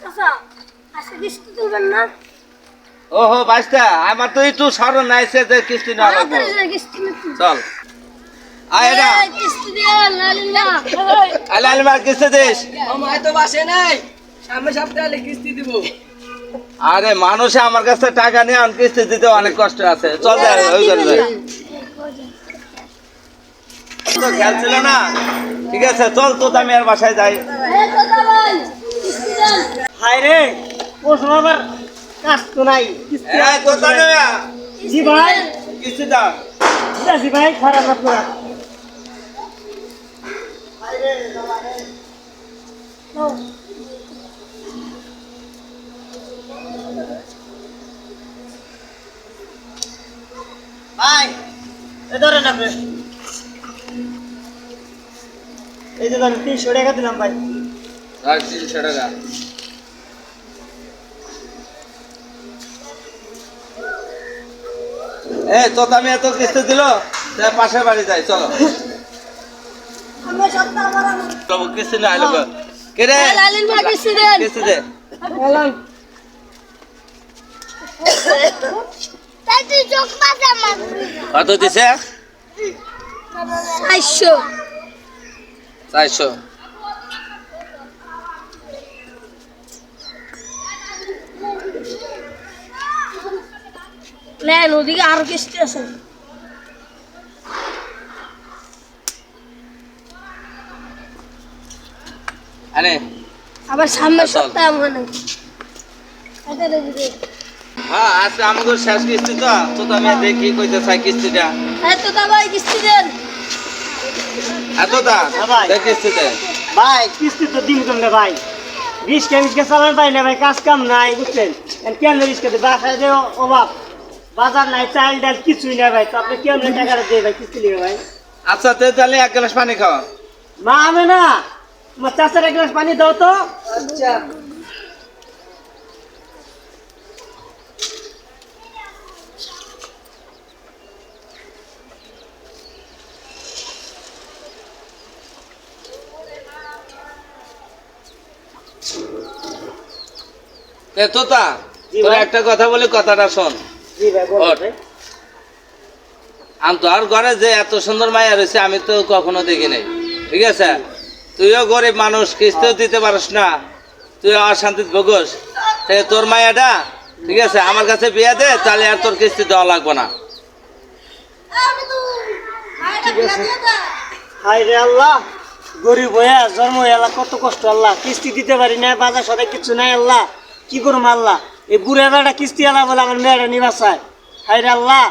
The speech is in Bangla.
চাচা আজকে কিস্তি তুলবেন না? ওহো বাইস্তা আমার তো একটু স্মরণ নাইছে যে কিস্তি না। চল। নাই। আরে মানুষে আমার কাছে টাকা নিয়ে আমি কিস্তি দিতে অনেক কষ্ট আছে। চল খেয়াল ছিল না? ঠিক আছে চল তো আমি আর বাসায় যাই এই দাদা ভাই কিস্তি দেন হায় রে সময় আবার কাজ তো নাই? জি ভাই। কিস্তি দাও জি ভাই খারাপ না পুরা। ভাই এ ধরেন আপনি। এই যে ধরেন তিনশো টাকা দিলাম ভাই তিনশো টাকা। এ তো আমি এত কিস্তি দিল পাশের বাড়ি যাই চলো। কিস্তি না আইলো কে রে? এই লালিন ভাই কিস্তি দে। কত দিছে? চারশো। চারশো। নেন ওদিকে আরও কিস্তি আছে। আরে। আবার সামনের চল। সপ্তাহে মনে। হ্যাঁ আজকে আমাকে শেষ কিস্তি তো তো তো আমি দেখি কইতে চাই কিস্তিটা। এই তো ভাই কিস্তি দেন। এত দা হ্যাঁ ভাই। দে কিস্তিতে। ভাই কিস্তি তো দিন কমবে ভাই। রিস্কা মিসকা চালান পাই না ভাই কাজ কাম নাই বুঝছেন? কেন রিস্কা বাসায় যে অভাব। বাজার নাই চাল ডাল কিছুই নাই ভাই। তো আপনি কেমন টাকাটা দিয়ে ভাই কিস্তি নিবে ভাই? আচ্ছা তে তাহলে এক গ্লাস পানি খাও। মা আমি না আমার চাচার এক গ্লাস পানি দাও তো। আচ্ছা। এ তোতা তোর ভাই। একটা কথা বলি কথাটা শোন। আমি তো আর ঘরে যে এত সুন্দর মায়া রয়েছে আমি তো কখনো দেখি নাই। ঠিক আছে? তুইও গরিব মানুষ কিস্তিও দিতে পারিস না। তুই অশান্তিতে ভোগস। তোর মায়াটা ঠিক আছে আমার কাছে বিয়ে দে তাহলে আর তোর কিস্তি দেওয়া লাগবে না। হাই রে আল্লাহ গরিব হয়ে জন্ম কত কষ্ট আল্লাহ। কিস্তি দিতে পারি না বাজার সদাই কিছু নাই আল্লাহ। কি করুম আল্লাহ? এই বুড়ে বেটা কিস্তি আলা বলে আমার মেয়েটা নিবাসায় হাই আল্লাহ।